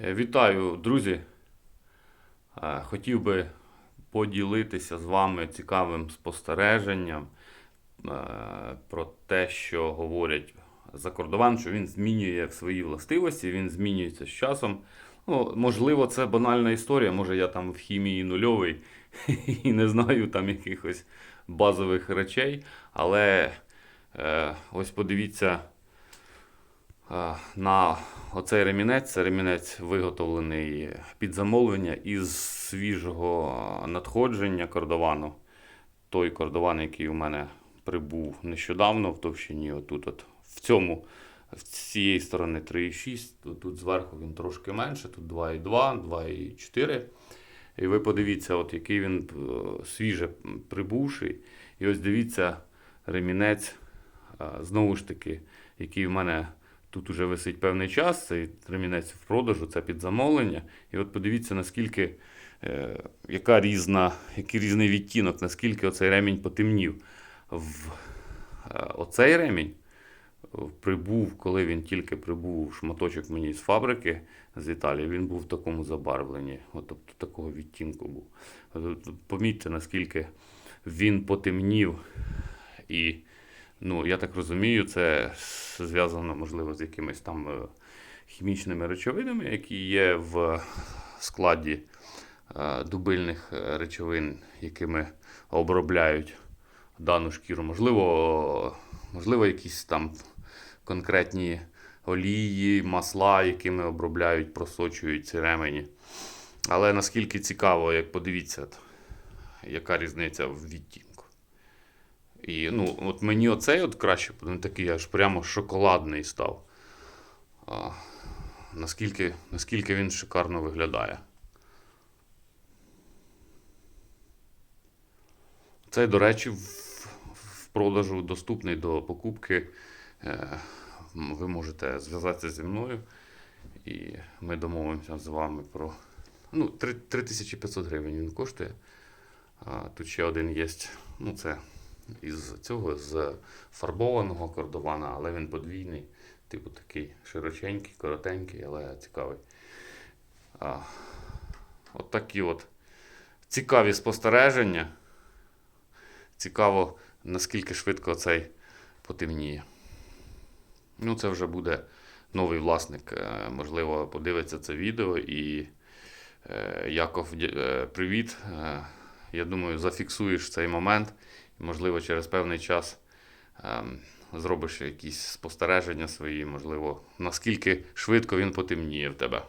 Е, Вітаю, друзі. Е, Хотів би поділитися з вами цікавим спостереженням е, про те, що говорять закордован, що він змінює свої властивості, він змінюється з часом. Ну, можливо, це банальна історія. Може, я там в хімії нульовий і не знаю там якихось базових речей. Але ось подивіться. Е, на оцей ремінець. Це ремінець виготовлений під замовлення із свіжого надходження кордовану. Той кордован, який у мене прибув нещодавно в товщині, отут, от в цьому, з цієї сторони 3,6, тут, зверху він трошки менше, тут 2,2, 2,4. І ви подивіться, от який він е, свіже прибувший. І ось дивіться ремінець, е, знову ж таки, який в мене тут уже висить певний час. Цей ремінець в продажу, це під замовлення. І от подивіться, наскільки, е, яка різна, який різний відтінок, наскільки оцей ремінь потемнів. В, е, оцей ремінь е, прибув, коли він тільки прибув шматочок мені з фабрики з Італії, він був в такому забарвленні, от, тобто такого відтінку був. Помітьте, наскільки він потемнів. І ну, я так розумію, це зв'язано, можливо, з якимись там е, хімічними речовинами, які є в складі е, дубильних е, речовин, якими обробляють дану шкіру. Можливо, можливо, якісь там конкретні олії, масла, якими обробляють, просочують ці ремені. Але наскільки цікаво, як подивіться, яка різниця в відтінку. І ну, от мені оцей от краще, він такий аж прямо шоколадний став. А, наскільки, наскільки він шикарно виглядає. Цей, до речі, в, в продажу доступний до покупки. Е, ви можете зв'язатися зі мною, і ми домовимося з вами про. Ну, 3500 гривень він коштує. А, тут ще один є. Ну, це із цього, з фарбованого кордована, але він подвійний. Типу такий широченький, коротенький, але цікавий. А, от такі от цікаві спостереження. Цікаво, наскільки швидко цей потемніє. Ну, це вже буде новий власник. е, Можливо, подивиться це відео і е, Яков, е, привіт. Я думаю, зафіксуєш цей момент і, можливо, через певний час ем, зробиш якісь спостереження свої, можливо, наскільки швидко він потемніє в тебе.